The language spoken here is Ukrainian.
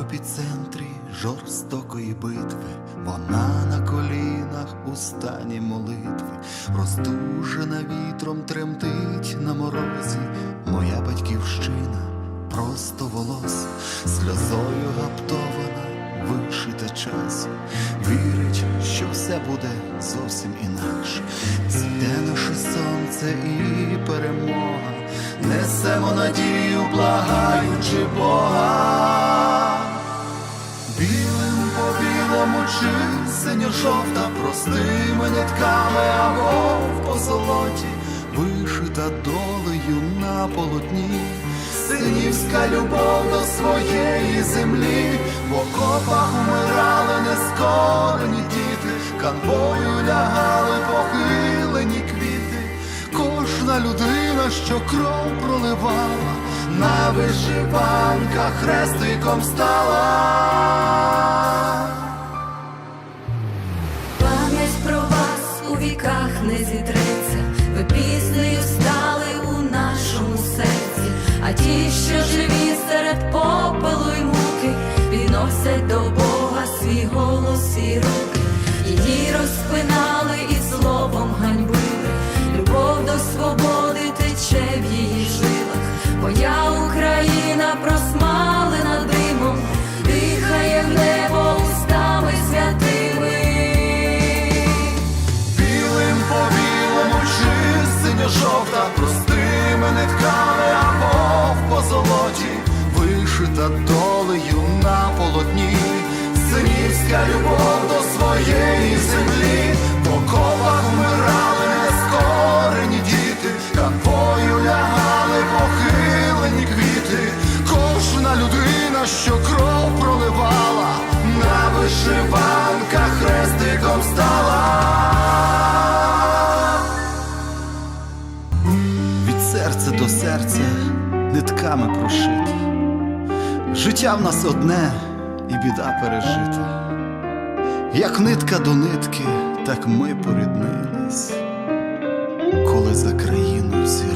епіцентрі жорстокої битви, вона на колінах у стані молитви, роздужена вітром тремтить на морозі, моя батьківщина просто волос, сльозою гаптована, вишита час, вірить, що все буде зовсім інакше. Зійде наше сонце і перемога, несемо надію, благаючи Бога. Чи синьо-жовта простими нитками або в позолоті, вишита долею на полотні, синівська любов до своєї землі, в окопах умирали нескорені діти, канвою лягали похилені квіти, кожна людина, що кров проливала, на вишиванках хрестиком стала. Вас не зітреться, ви піснею стали у нашому серці, а ті, що живі серед попелу й муки, підносять до Бога свій голос і руки, її розпинали простими нитками або в позолоті, вишита долею на полотні, синівська любов до своєї землі, по колах вмирали нескорені діти, канвою лягали похилені квіти, кожна людина, що кров проливала, на вишиванках Від серця до серця нитками прошити. Життя в нас одне і біда пережита. Як нитка до нитки, так ми поріднились, коли за країну всі